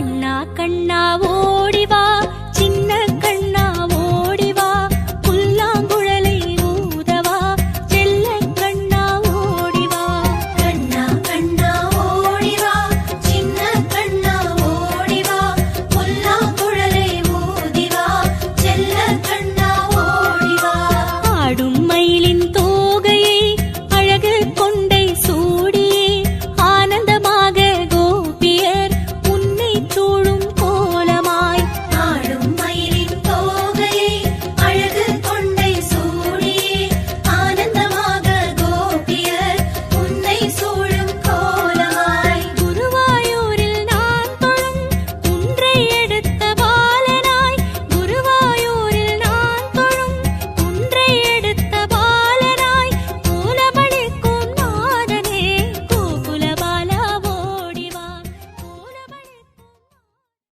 கண்ணா கண்ணாவோ?